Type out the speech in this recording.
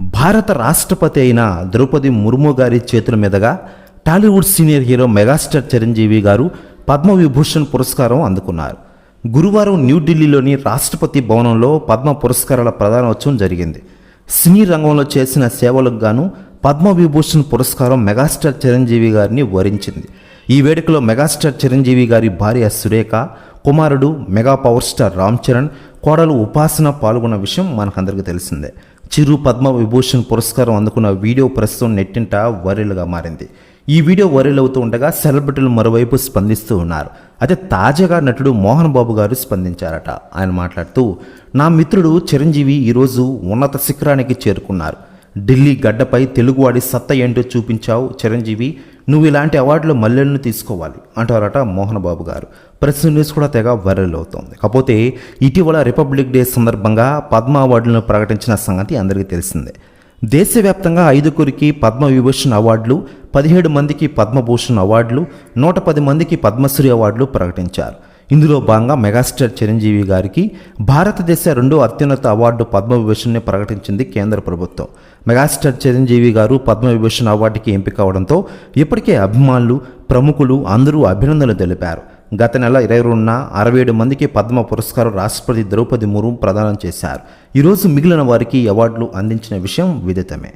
భారత రాష్ట్రపతి అయిన ద్రౌపది ముర్ము గారి చేతుల మీదుగా Tollywood senior hero megastar Chiranjeevi గారు పద్మవిభూషణ్ పురస్కారం అందుకున్నారు. గురువారం న్యూఢిల్లీలోని రాష్ట్రపతి భవనంలో పద్మ పురస్కారాల ప్రదానోత్సవం జరిగింది. సినీ రంగంలో చేసిన సేవలకు గాను పద్మవిభూషణ్ పురస్కారం మెగాస్టార్ చిరంజీవి గారిని వరించింది. ఈ వేడుకలో మెగాస్టార్ చిరంజీవి గారి భార్య సురేఖ కుమారుడు mega power star Ram Charan కోడలు ఉపాసన పాల్గొన్న విషయం మనకందరికీ తెలిసిందే. చిరు పద్మ విభూషణ్ పురస్కారం అందుకున్న వీడియో ప్రస్తుతం నెట్టింట వైరల్గా మారింది. ఈ వీడియో వైరల్ అవుతూ ఉండగా సెలబ్రిటీలు మరోవైపు స్పందిస్తూ ఉన్నారు. అయితే తాజాగా నటుడు మోహన్ బాబు గారు స్పందించారట. ఆయన మాట్లాడుతూ నా మిత్రుడు చిరంజీవి ఈరోజు ఉన్నత శిఖరానికి చేరుకున్నారు. ఢిల్లీ గడ్డపై తెలుగువాడి సత్త ఏంటో చూపించావు చిరంజీవి. నువ్వు ఇలాంటి అవార్డులు మల్లెలను తీసుకోవాలి అంటారట మోహన్ బాబు గారు. ప్రెస్ న్యూస్ కూడా తెగ వైరల్ అవుతోంది. కాకపోతే ఇటీవల రిపబ్లిక్ డే సందర్భంగా పద్మ అవార్డులను ప్రకటించిన సంగతి అందరికీ తెలిసిందే. దేశవ్యాప్తంగా ఐదుగురికి పద్మ విభూషణ్ అవార్డులు పదిహేడు మందికి పద్మభూషణ్ అవార్డులు నూట పది మందికి పద్మశ్రీ అవార్డులు ప్రకటించారు. ఇందులో భాగంగా మెగాస్టార్ చిరంజీవి గారికి భారతదేశ రెండో అత్యున్నత అవార్డు పద్మవిభూషణ్ని ప్రకటించింది కేంద్ర ప్రభుత్వం. మెగాస్టార్ చిరంజీవి గారు పద్మవిభూషణ్ అవార్డుకి ఎంపిక అవడంతో ఇప్పటికే అభిమానులు ప్రముఖులు అందరూ అభినందనలు తెలిపారు. గత నెల ఇరవై రెండున అరవై ఏడు మందికి పద్మ పురస్కారం రాష్ట్రపతి ద్రౌపది ముర్ము ప్రదానం చేశారు. ఈరోజు మిగిలిన వారికి అవార్డులు అందించిన విషయం విదితమే.